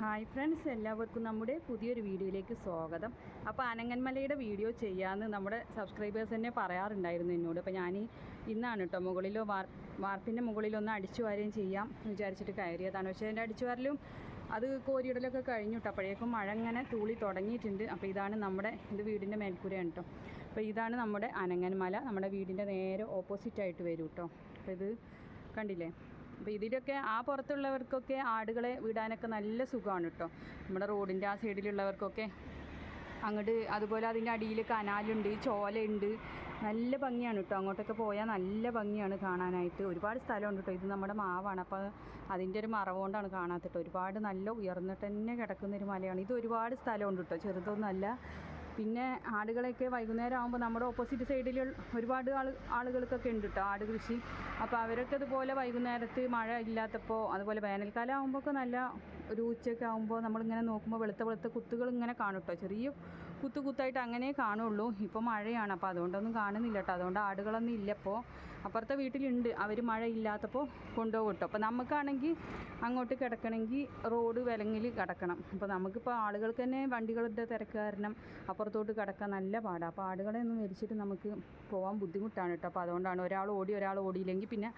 Hi friends എല്ലാവർക്കും നമ്മുടെ പുതിയൊരു വീഡിയോയിലേക്ക് സ്വാഗതം. അപ്പോൾ അനങ്ങന്മലയുടെ വീഡിയോ ചെയ്യാമെന്ന് നമ്മുടെ സബ്സ്ക്രൈബേഴ്സ് തന്നെ പറയാറുണ്ടായിരുന്നു എന്നോട്. അപ്പോൾ ഞാൻ ഇന്നാണ് കേട്ടോ മുകളിലോ വാർ വാർപ്പിന്റെ മുകളിലൊന്ന് അടിച്ചു വാരുകയും ചെയ്യാം വിചാരിച്ചിട്ട് കയറിയതാണ്. പക്ഷേ എന്റെ അടിച്ചു വാരലും അത് കോരിയിടലൊക്കെ കഴിഞ്ഞു കേട്ടോ അപ്പോഴേക്കും മഴ ഇങ്ങനെ തൂളി തുടങ്ങിയിട്ടുണ്ട്. അപ്പോൾ ഇതാണ് നമ്മുടെ ഇത് വീടിന്റെ മേൽക്കൂരയാണ് കേട്ടോ അപ്പോൾ ഇതാണ് നമ്മുടെ അനങ്ങന്മല നമ്മുടെ വീടിന്റെ നേരെ ഓപ്പോസിറ്റായിട്ട് വരും കേട്ടോ അപ്പോൾ ഇത് കണ്ടില്ലേ? അപ്പോൾ ഇതിലൊക്കെ ആ പുറത്തുള്ളവർക്കൊക്കെ ആടുകളെ വിടാനൊക്കെ നല്ല സുഖമാണ് കേട്ടോ. നമ്മുടെ റോഡിന്റെ ആ സൈഡിലുള്ളവർക്കൊക്കെ അങ്ങോട്ട് അതുപോലെ അതിന്റെ അടിയിൽ കനാലുണ്ട് ചോലയുണ്ട്. നല്ല ഭംഗിയാണ് കേട്ടോ. അങ്ങോട്ടൊക്കെ പോയാൽ നല്ല ഭംഗിയാണ് കാണാനായിട്ട്. ഒരുപാട് സ്ഥലമുണ്ട് കേട്ടോ. ഇത് നമ്മുടെ മാവാണ്. അപ്പോൾ അതിന്റെ ഒരു മറവുകൊണ്ടാണ് കാണാത്തിട്ടോ ഒരുപാട് നല്ല ഉയർന്നിട്ട് തന്നെ കിടക്കുന്ന ഒരു മലയാണ്. ഇത് ഒരുപാട് സ്ഥലമുണ്ട് കേട്ടോ. ചെറുതൊന്നുമല്ല. പിന്നെ ആടുകളെയൊക്കെ വൈകുന്നേരം ആകുമ്പോൾ നമ്മുടെ ഓപ്പോസിറ്റ് സൈഡിൽ ഒരുപാട് ആൾ ആളുകൾക്കൊക്കെ ഉണ്ട് കേട്ടോ ആട് കൃഷി. അപ്പോൾ അവരൊക്കെ അതുപോലെ വൈകുന്നേരത്ത് മഴ ഇല്ലാത്തപ്പോൾ അതുപോലെ വേനൽക്കാലം ആകുമ്പോൾ ഒക്കെ നല്ല ഒരു ഉച്ചയൊക്കെ ആകുമ്പോൾ നമ്മളിങ്ങനെ നോക്കുമ്പോൾ വെളുത്ത വെളുത്ത കുത്തുകൾ ഇങ്ങനെ കാണും കേട്ടോ ചെറിയ കുത്തു കുത്തായിട്ട് അങ്ങനെ കാണുള്ളൂ. ഇപ്പോൾ മഴയാണ്. അപ്പോൾ അതുകൊണ്ടൊന്നും കാണുന്നില്ല കേട്ടോ. അതുകൊണ്ട് ആടുകളൊന്നും ഇല്ല ഇപ്പോൾ അപ്പുറത്തെ വീട്ടിലുണ്ട്. അവർ മഴ ഇല്ലാത്തപ്പോൾ കൊണ്ടുപോകും കേട്ടോ. അപ്പോൾ നമുക്കാണെങ്കിൽ അങ്ങോട്ട് കിടക്കണമെങ്കിൽ റോഡ് വിലങ്ങിൽ കിടക്കണം. അപ്പോൾ നമുക്കിപ്പോൾ ആളുകൾക്ക് തന്നെ വണ്ടികളുടെ തിരക്ക് കാരണം അപ്പുറത്തോട്ട് കിടക്കാൻ നല്ല പാടാണ് അപ്പോൾ ആടുകളെ ഒന്നും വലിച്ചിട്ട് നമുക്ക് പോകാൻ ബുദ്ധിമുട്ടാണ് കേട്ടോ. അപ്പോൾ അതുകൊണ്ടാണ് ഒരാൾ ഓടി ഒരാൾ ഓടിയില്ലെങ്കിൽ പിന്നെ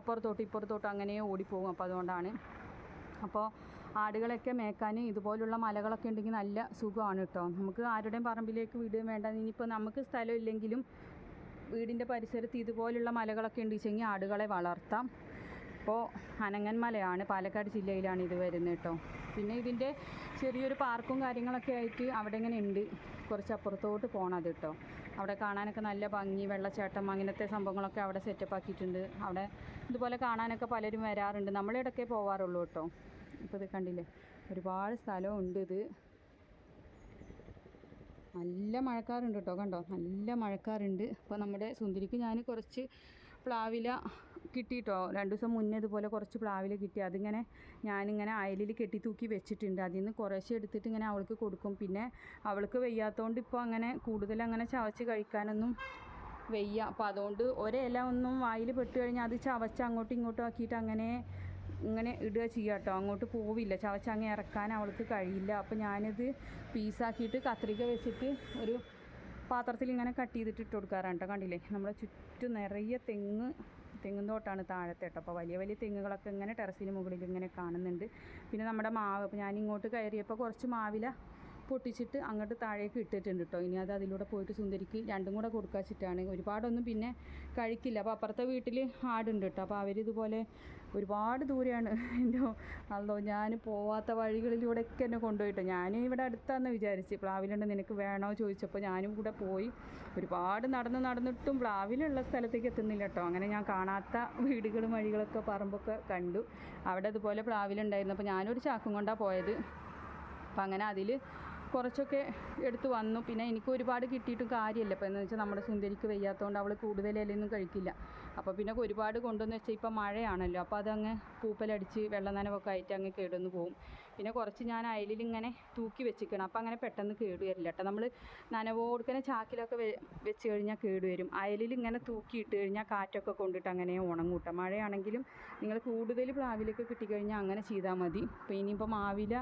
അപ്പുറത്തോട്ട് ഇപ്പുറത്തോട്ട് അങ്ങനെ ഓടിപ്പോകും. അപ്പോൾ അതുകൊണ്ടാണ്. അപ്പോൾ ആടുകളൊക്കെ മേക്കാൻ ഇതുപോലുള്ള മലകളൊക്കെ ഉണ്ടെങ്കിൽ നല്ല സുഖമാണ് കേട്ടോ. നമുക്ക് ആരുടെയും പറമ്പിലേക്ക് വിടുകയും വേണ്ട. ഇനിയിപ്പോൾ നമുക്ക് സ്ഥലം ഇല്ലെങ്കിലും വീടിന്റെ പരിസരത്ത് ഇതുപോലുള്ള മലകളൊക്കെ ഉണ്ട്. വെച്ചെങ്കിൽ ആടുകളെ വളർത്താം. ഇപ്പോൾ അനങ്ങന്മലയാണ് പാലക്കാട് ജില്ലയിലാണ് ഇത് വരുന്നത് കേട്ടോ. പിന്നെ ഇതിന്റെ ചെറിയൊരു പാർക്കും കാര്യങ്ങളൊക്കെ ആയിട്ട് അവിടെ ഇങ്ങനെ ഉണ്ട്. കുറച്ച് അപ്പുറത്തോട്ട് പോകണം കേട്ടോ. അവിടെ കാണാനൊക്കെ നല്ല ഭംഗി വെള്ളച്ചാട്ടം അങ്ങനത്തെ സംഭവങ്ങളൊക്കെ അവിടെ സെറ്റപ്പ് ആക്കിയിട്ടുണ്ട്. അവിടെ ഇതുപോലെ കാണാനൊക്കെ പലരും വരാറുണ്ട്. നമ്മളിടയ്ക്കേ പോവാറുള്ളൂ കേട്ടോ. ഇപ്പോൾ ഇത് കണ്ടില്ലേ? ഒരുപാട് സ്ഥലമുണ്ട് ഇത്. നല്ല മഴക്കാറുണ്ട് കേട്ടോ കണ്ടോ? നല്ല മഴക്കാറുണ്ട്. അപ്പോൾ നമ്മുടെ സുന്ദരിക്ക് ഞാൻ കുറച്ച് പ്ലാവില കിട്ടിയിട്ടോ രണ്ട് ദിവസം മുന്നേ ഇതുപോലെ കുറച്ച് പ്ലാവില കിട്ടി. അതിങ്ങനെ ഞാനിങ്ങനെ അയലിൽ കെട്ടി തൂക്കി വെച്ചിട്ടുണ്ട്. അതിൽ നിന്ന് കുറേശ്ശെ എടുത്തിട്ട് ഇങ്ങനെ അവൾക്ക് കൊടുക്കും. പിന്നെ അവൾക്ക് വയ്യാത്തതുകൊണ്ട് ഇപ്പോൾ അങ്ങനെ കൂടുതൽ അങ്ങനെ ചവച്ച് കഴിക്കാനൊന്നും വയ്യ. അപ്പോൾ അതുകൊണ്ട് ഒരില ഒന്നും വായിൽ പെട്ട് കഴിഞ്ഞാൽ അത് ചവച്ച് അങ്ങോട്ടും ഇങ്ങോട്ടും ആക്കിയിട്ട് അങ്ങനെ ഇങ്ങനെ ഇടുക ചെയ്യുക കേട്ടോ. അങ്ങോട്ട് പോവില്ല. ചവച്ച് അങ്ങ് ഇറക്കാൻ അവൾക്ക് കഴിയില്ല. അപ്പോൾ ഞാനിത് പീസാക്കിയിട്ട് കത്രിക വെച്ചിട്ട് ഒരു പാത്രത്തിൽ ഇങ്ങനെ കട്ട് ചെയ്തിട്ട് ഇട്ട് കൊടുക്കാറാണ് കേട്ടോ. കണ്ടില്ലേ? നമ്മുടെ ചുറ്റും നിറയെ തെങ്ങ് തെങ്ങും തോട്ടാണ് താഴത്തെ കേട്ടോ. അപ്പോൾ വലിയ വലിയ തെങ്ങുകളൊക്കെ ഇങ്ങനെ ടെറസിന് മുകളിൽ ഇങ്ങനെ കാണുന്നുണ്ട്. പിന്നെ നമ്മുടെ മാവ് അപ്പോൾ ഞാൻ ഇങ്ങോട്ട് കയറിയപ്പോൾ കുറച്ച് മാവില പൊട്ടിച്ചിട്ട് അങ്ങോട്ട് താഴേക്ക് ഇട്ടിട്ടുണ്ട് കേട്ടോ ഇനി അത് അതിലൂടെ പോയിട്ട് സുന്ദരിക്ക് രണ്ടും കൂടെ കൊടുക്കാച്ചിട്ടാണ് ഒരുപാടൊന്നും പിന്നെ കഴിക്കില്ല. അപ്പോൾ അപ്പുറത്തെ വീട്ടിൽ ആടുണ്ട് കേട്ടോ അപ്പോൾ അവരിതുപോലെ ഒരുപാട് ദൂരെയാണ്. എന്റെ അതോ ഞാൻ പോവാത്ത വഴികളിലൂടെയൊക്കെ എന്നെ കൊണ്ടുപോയിട്ടോ. ഞാൻ ഇവിടെ അടുത്താന്ന് വിചാരിച്ച്. പ്ലാവിലുണ്ട് നിനക്ക് വേണോ ചോദിച്ചപ്പോൾ ഞാനും കൂടെ പോയി. ഒരുപാട് നടന്ന് നടന്നിട്ടും പ്ലാവിലുള്ള സ്ഥലത്തേക്ക് എത്തുന്നില്ല കേട്ടോ അങ്ങനെ ഞാൻ കാണാത്ത വീടുകളും വഴികളൊക്കെ പറമ്പൊക്കെ കണ്ടു. അവിടെ ഇതുപോലെ പ്ലാവിലുണ്ടായിരുന്നു. അപ്പോൾ ഞാനൊരു ചാക്കും കൊണ്ടാണ് പോയത്. അപ്പം അങ്ങനെ അതിൽ കുറച്ചൊക്കെ എടുത്ത് വന്നു. പിന്നെ എനിക്ക് ഒരുപാട് കിട്ടിയിട്ടും കാര്യമില്ല. അപ്പോൾ എന്ന് വെച്ചാൽ നമ്മുടെ സുന്ദരിക്ക് വയ്യാത്തതുകൊണ്ട് അവൾ കൂടുതൽ ഇലയൊന്നും കഴിക്കില്ല. അപ്പോൾ പിന്നെ ഒരുപാട് കൊണ്ടുവന്ന് വെച്ചാൽ ഇപ്പോൾ മഴയാണല്ലോ. അപ്പോൾ അതങ്ങ് പൂപ്പലടിച്ച് വെള്ളം നനവൊക്കെ ആയിട്ട് അങ്ങ് കേടുവന്ന് പോകും പിന്നെ കുറച്ച് ഞാൻ അയലിൽ ഇങ്ങനെ തൂക്കി വെച്ചിക്കണം അപ്പോൾ അങ്ങനെ പെട്ടെന്ന് കേട് വരില്ല കേട്ടോ. നമ്മൾ നനവോടുക്കനെ ചാക്കിലൊക്കെ വെച്ച് കഴിഞ്ഞാൽ കേട് വരും. അയലിൽ ഇങ്ങനെ തൂക്കി ഇട്ട് കഴിഞ്ഞാൽ കാറ്റൊക്കെ കൊണ്ടിട്ട് അങ്ങനെ ഉണങ്ങും കേട്ടോ. മഴയാണെങ്കിലും നിങ്ങൾ കൂടുതൽ പ്ലാവിലൊക്കെ കിട്ടിക്കഴിഞ്ഞാൽ അങ്ങനെ ചെയ്താൽ മതി. അപ്പോൾ ഇനിയിപ്പോൾ മാവില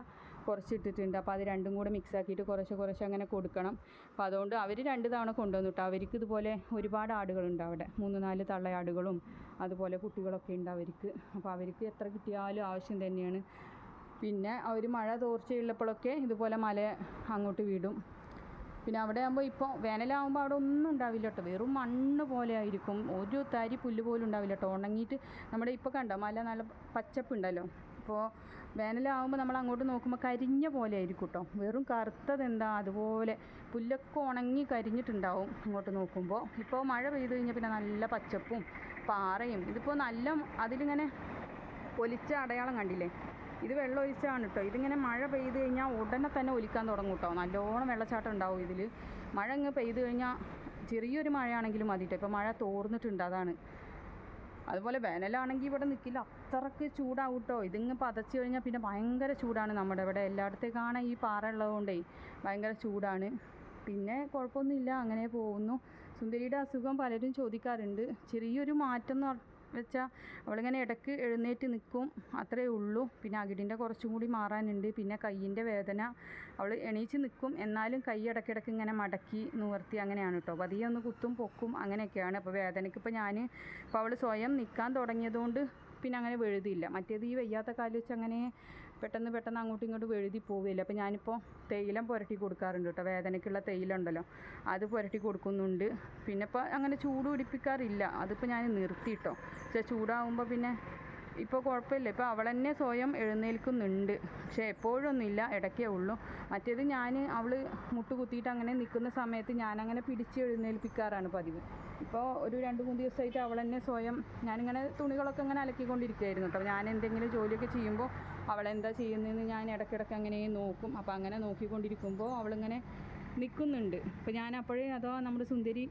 കുറച്ച് ഇട്ടിട്ടുണ്ട് അപ്പോൾ അത് രണ്ടും കൂടെ മിക്സ് ആക്കിയിട്ട് കുറച്ച് കുറച്ച് അങ്ങനെ കൊടുക്കണം. അപ്പോൾ അതുകൊണ്ട് അവർ രണ്ട് തവണ കൊണ്ടുവന്നു കേട്ടോ അവർക്ക് ഇതുപോലെ ഒരുപാട് ആടുകളുണ്ട് അവിടെ. മൂന്ന് നാല് തള്ളയാടുകളും അതുപോലെ കുട്ടികളൊക്കെ ഉണ്ട് അവർക്ക്. അപ്പോൾ അവർക്ക് എത്ര കിട്ടിയാലും ആവശ്യം തന്നെയാണ്. പിന്നെ അവർ മഴ തോർച്ചയുള്ളപ്പോഴൊക്കെ ഇതുപോലെ മല അങ്ങോട്ട് വീടും. പിന്നെ അവിടെ ആകുമ്പോൾ ഇപ്പോൾ വേനലാകുമ്പോൾ അവിടെ ഒന്നും ഉണ്ടാവില്ല കേട്ടോ വെറും മണ്ണ് പോലെ ആയിരിക്കും. ഒരു തരി പുല്ല് പോലും ഉണ്ടാവില്ല കേട്ടോ ഉണങ്ങിയിട്ട് നമ്മുടെ ഇപ്പോൾ കണ്ടോ? മല നല്ല പച്ചപ്പുണ്ടല്ലോ. അപ്പോൾ വേനലാകുമ്പോൾ നമ്മൾ അങ്ങോട്ട് നോക്കുമ്പോൾ കരിഞ്ഞ പോലെ ആയിരിക്കും കേട്ടോ വെറും കറുത്തത് എന്താ അതുപോലെ പുല്ലൊക്കെ ഉണങ്ങി കരിഞ്ഞിട്ടുണ്ടാവും അങ്ങോട്ട് നോക്കുമ്പോൾ ഇപ്പോൾ മഴ പെയ്തു കഴിഞ്ഞാൽ പിന്നെ നല്ല പച്ചപ്പും പാറയും. ഇതിപ്പോൾ നല്ല അതിലിങ്ങനെ ഒലിച്ച അടയാളം കണ്ടില്ലേ? ഇത് വെള്ളം ഒലിച്ചാണ് കേട്ടോ ഇതിങ്ങനെ മഴ പെയ്ത് കഴിഞ്ഞാൽ ഉടനെ തന്നെ ഒലിക്കാൻ തുടങ്ങും കേട്ടോ നല്ലോണം വെള്ളച്ചാട്ടം ഉണ്ടാവും ഇതിൽ മഴ അങ്ങ് പെയ്ത് കഴിഞ്ഞാൽ ചെറിയൊരു മഴയാണെങ്കിലും മതി കേട്ടോ ഇപ്പോൾ മഴ തോർന്നിട്ടുണ്ട് അതാണ്. അതുപോലെ വേനലാണെങ്കിൽ ഇവിടെ നിൽക്കില്ല അത്രയ്ക്ക് ചൂടാവും കേട്ടോ ഇതിങ്ങ് പതച്ച് കഴിഞ്ഞാൽ പിന്നെ ഭയങ്കര ചൂടാണ് നമ്മുടെ ഇവിടെ. എല്ലായിടത്തേക്കാണ് ഈ പാറ ഉള്ളതുകൊണ്ടേ ഭയങ്കര ചൂടാണ്. പിന്നെ കുഴപ്പമൊന്നുമില്ല. അങ്ങനെ പോകുന്നു. സുന്ദരിയുടെ അസുഖം പലരും ചോദിക്കാറുണ്ട്. ചെറിയൊരു മാറ്റം എന്ന് വെച്ചാൽ അവളിങ്ങനെ ഇടയ്ക്ക് എഴുന്നേറ്റ് നിൽക്കും. അത്രയേ ഉള്ളൂ. പിന്നെ അകിടിന്റെ കുറച്ചും കൂടി മാറാനുണ്ട്. പിന്നെ കയ്യിന്റെ വേദന. അവൾ എണീച്ച് നിൽക്കും. എന്നാലും കൈ ഇടയ്ക്കിടയ്ക്ക് ഇങ്ങനെ മടക്കി നിവർത്തി അങ്ങനെയാണ് കേട്ടോ. പതിയെ ഒന്ന് കുത്തും പൊക്കും അങ്ങനെയൊക്കെയാണ്. അപ്പോൾ വേദനയ്ക്ക് ഇപ്പോൾ ഞാൻ ഇപ്പോൾ അവൾ സ്വയം നിൽക്കാൻ തുടങ്ങിയതുകൊണ്ട് പിന്നെ അങ്ങനെ വെഴുതിയില്ല. മറ്റേത് ഈ വയ്യാത്ത കാൽ വെച്ച് അങ്ങനെ പെട്ടെന്ന് പെട്ടെന്ന് അങ്ങോട്ടും ഇങ്ങോട്ടും വെഴുതി പോവില്ല അപ്പോൾ ഞാനിപ്പോൾ തേയിലം പുരട്ടി കൊടുക്കാറുണ്ട് കേട്ടോ. വേദനയ്ക്കുള്ള തേയില ഉണ്ടല്ലോ. അത് പുരട്ടി കൊടുക്കുന്നുണ്ട്. പിന്നെ ഇപ്പോൾ അങ്ങനെ ചൂട് പിടിപ്പിക്കാറില്ല. അതിപ്പോൾ ഞാൻ നിർത്തിയിട്ടോ പക്ഷേ ചൂടാവുമ്പോൾ പിന്നെ ഇപ്പോൾ കുഴപ്പമില്ല. ഇപ്പോൾ അവൾ തന്നെ സ്വയം എഴുന്നേൽക്കുന്നുണ്ട്. പക്ഷേ എപ്പോഴൊന്നുമില്ല. ഇടയ്ക്കേ ഉള്ളൂ. മറ്റേത് ഞാൻ അവൾ മുട്ട് കുത്തിയിട്ട് അങ്ങനെ നിൽക്കുന്ന സമയത്ത് ഞാനങ്ങനെ പിടിച്ച് എഴുന്നേൽപ്പിക്കാറാണ് പതിവ്. ഇപ്പോൾ ഒരു രണ്ട് മൂന്ന് ദിവസമായിട്ട് അവൾ തന്നെ സ്വയം ഞാനിങ്ങനെ തുണികളൊക്കെ ഇങ്ങനെ അലക്കിക്കൊണ്ടിരിക്കുകയായിരുന്നു കേട്ടോ. ഞാൻ എന്തെങ്കിലും ജോലിയൊക്കെ ചെയ്യുമ്പോൾ അവളെന്താ ചെയ്യുന്നതെന്ന് ഞാൻ ഇടയ്ക്കിടയ്ക്ക് അങ്ങനെ നോക്കും. അപ്പോൾ അങ്ങനെ നോക്കിക്കൊണ്ടിരിക്കുമ്പോൾ അവളിങ്ങനെ നിൽക്കുന്നുണ്ട്. അപ്പോൾ ഞാൻ അപ്പോഴേ അതോ നമ്മുടെ സുന്ദരി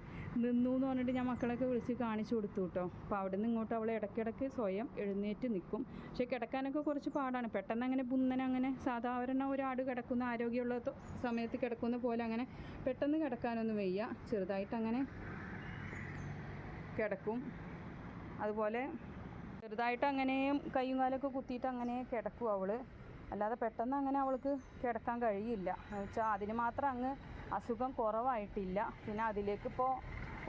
നിന്നു എന്ന് പറഞ്ഞിട്ട് ഞാൻ മക്കളൊക്കെ വിളിച്ച് കാണിച്ചു കൊടുത്തു കേട്ടോ. അപ്പോൾ അവിടെ നിന്ന് ഇങ്ങോട്ട് അവൾ ഇടയ്ക്കിടയ്ക്ക് സ്വയം എഴുന്നേറ്റ് നിൽക്കും. പക്ഷേ കിടക്കാനൊക്കെ കുറച്ച് പാടാണ്. പെട്ടെന്ന് അങ്ങനെ പുന്നനെ അങ്ങനെ സാധാരണ ഒരാട് കിടക്കുന്ന ആരോഗ്യമുള്ള സമയത്ത് കിടക്കുന്ന പോലെ അങ്ങനെ പെട്ടെന്ന് കിടക്കാനൊന്നും വയ്യ. ചെറുതായിട്ട് അങ്ങനെ കിടക്കും. അതുപോലെ ചെറുതായിട്ട് അങ്ങനെയും കൈയും കാലൊക്കെ കുത്തിയിട്ട് അങ്ങനെ കിടക്കും അവൾ അല്ലാതെ പെട്ടെന്ന് അങ്ങനെ അവൾക്ക് കിടക്കാൻ കഴിയില്ല. എന്ന് വെച്ചാൽ അതിന് മാത്രം അങ്ങ് അസുഖം കുറവായിട്ടില്ല. പിന്നെ അതിലേക്ക് ഇപ്പോൾ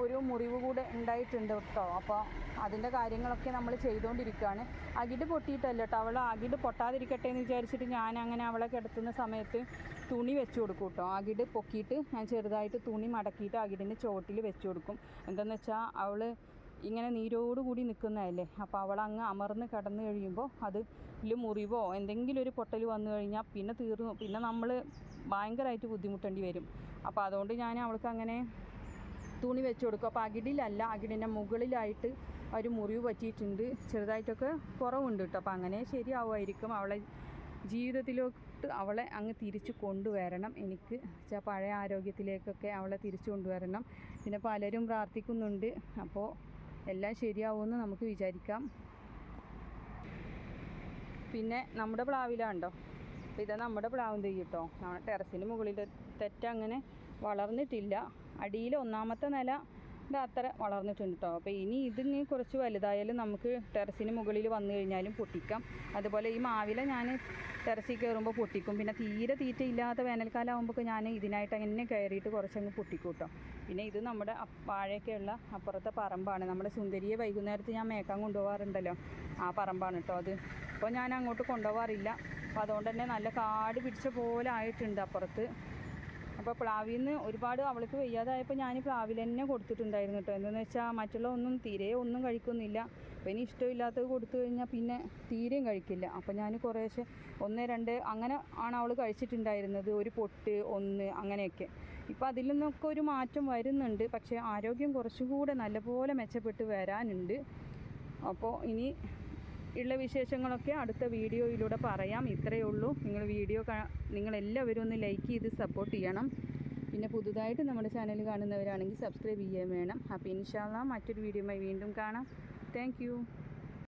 ഒരു മുറിവ് കൂടെ ഉണ്ടായിട്ടുണ്ട് കേട്ടോ. അപ്പോൾ അതിന്റെ കാര്യങ്ങളൊക്കെ നമ്മൾ ചെയ്തുകൊണ്ടിരിക്കുകയാണ് അകിട് പൊട്ടിയിട്ടല്ല കേട്ടോ. അവൾ അകിട് പൊട്ടാതിരിക്കട്ടെ എന്ന് വിചാരിച്ചിട്ട് ഞാൻ അങ്ങനെ അവളെ കിടത്തുന്ന സമയത്ത് തുണി വെച്ച് കൊടുക്കും കേട്ടോ. അകിട് പൊക്കിയിട്ട് ഞാൻ ചെറുതായിട്ട് തുണി മടക്കിയിട്ട് അകിടിന്റെ ചുവട്ടിൽ വെച്ച് കൊടുക്കും. എന്താണെന്ന് വെച്ചാൽ അവൾ ഇങ്ങനെ നീരോട് കൂടി നിൽക്കുന്നതല്ലേ അപ്പോൾ അവൾ അങ്ങ് അമർന്ന് കിടന്നു കഴിയുമ്പോൾ അത് ഇതിൽ മുറിവോ എന്തെങ്കിലും ഒരു പൊട്ടൽ വന്നു കഴിഞ്ഞാൽ പിന്നെ തീർന്നു. പിന്നെ നമ്മൾ ഭയങ്കരമായിട്ട് ബുദ്ധിമുട്ടേണ്ടി വരും. അപ്പോൾ അതുകൊണ്ട് ഞാൻ അവൾക്ക് അങ്ങനെ തുണി വെച്ച് കൊടുക്കും. അപ്പോൾ അകിടിലല്ല അകിടിന്റെ മുകളിലായിട്ട് ഒരു മുറിവ് പറ്റിയിട്ടുണ്ട്. ചെറുതായിട്ടൊക്കെ കുറവുണ്ട് കേട്ടോ അപ്പോൾ അങ്ങനെ ശരിയാവുമായിരിക്കും. അവളെ ജീവിതത്തിലോട്ട് അവളെ അങ്ങ് തിരിച്ചു കൊണ്ടുവരണം. എനിക്ക് പഴയ ആരോഗ്യത്തിലേക്കൊക്കെ അവളെ തിരിച്ചു കൊണ്ടുവരണം. പിന്നെ പലരും പ്രാർത്ഥിക്കുന്നുണ്ട്. അപ്പോൾ എല്ലാം ശരിയാവുമെന്ന് നമുക്ക് വിചാരിക്കാം. പിന്നെ നമ്മുടെ പ്ലാവിലാണ്ടോ അപ്പോൾ ഇത് നമ്മുടെ പ്ലാവും തൈ കേട്ടോ നമ്മുടെ ടെറസിന് മുകളിൽ തെറ്റങ്ങനെ വളർന്നിട്ടില്ല. അടിയിൽ ഒന്നാമത്തെ നില ഇത് അത്ര വളർന്നിട്ടുണ്ട് കേട്ടോ അപ്പോൾ ഇനി ഇതിന് കുറച്ച് വലുതായാലും നമുക്ക് ടെറസിന് മുകളിൽ വന്നു കഴിഞ്ഞാലും പൊട്ടിക്കാം. അതുപോലെ ഈ മാവില ഞാൻ ടെറസിൽ കയറുമ്പോൾ പൊട്ടിക്കും. പിന്നെ തീരെ തീറ്റ ഇല്ലാത്ത വേനൽക്കാലം ആകുമ്പോൾ ഞാൻ ഇതിനായിട്ട് അങ്ങനെ കയറിയിട്ട് കുറച്ചങ്ങ് പൊട്ടിക്കും പിന്നെ ഇത് നമ്മുടെ വാഴയൊക്കെയുള്ള അപ്പുറത്തെ പറമ്പാണ്. നമ്മുടെ സുന്ദരിയെ വൈകുന്നേരത്ത് ഞാൻ മേക്കാൻ കൊണ്ടുപോകാറുണ്ടല്ലോ ആ പറമ്പാണ് കേട്ടോ അത്. അപ്പോൾ ഞാൻ അങ്ങോട്ട് കൊണ്ടുപോകാറില്ല അപ്പോൾ അതുകൊണ്ട് തന്നെ നല്ല കാട് പിടിച്ച പോലെ ആയിട്ടുണ്ട് അപ്പുറത്ത്. അപ്പോൾ പ്ലാവിൽ നിന്ന് ഒരുപാട് അവൾക്ക് വയ്യാതായപ്പോൾ ഞാൻ പ്ലാവിൽ തന്നെ കൊടുത്തിട്ടുണ്ടായിരുന്നു കേട്ടോ. എന്താണെന്ന് വെച്ചാൽ മറ്റുള്ള ഒന്നും തീരെ ഒന്നും കഴിക്കുന്നില്ല. അപ്പോൾ ഇനി ഇഷ്ടമില്ലാത്തത് കൊടുത്തു കഴിഞ്ഞാൽ പിന്നെ തീരെയും കഴിക്കില്ല. അപ്പോൾ ഞാൻ കുറേശ്ശെ ഒന്ന് രണ്ട് അങ്ങനെ ആണ് അവൾ കഴിച്ചിട്ടുണ്ടായിരുന്നത്. ഒരു പൊട്ട് ഒന്ന് അങ്ങനെയൊക്കെ. ഇപ്പോൾ അതിൽ നിന്നൊക്കെ ഒരു മാറ്റം വരുന്നുണ്ട്. പക്ഷേ ആരോഗ്യം കുറച്ചുകൂടെ നല്ലപോലെ മെച്ചപ്പെട്ട് വരാനുണ്ട്. അപ്പോൾ ഇനി ഉള്ള വിശേഷങ്ങളൊക്കെ അടുത്ത വീഡിയോയിലൂടെ പറയാം. ഇത്രയേ ഉള്ളൂ. നിങ്ങൾ വീഡിയോ നിങ്ങളെല്ലാവരും ഒന്ന് ലൈക്ക് ചെയ്ത് സപ്പോർട്ട് ചെയ്യണം. പിന്നെ പുതുതായിട്ട് നമ്മുടെ ചാനൽ കാണുന്നവരാണെങ്കിൽ സബ്സ്ക്രൈബ് ചെയ്യാൻ വേണം. അപ്പോൾ ഇൻഷാല്ല മറ്റൊരു വീഡിയോയുമായി വീണ്ടും കാണാം. താങ്ക്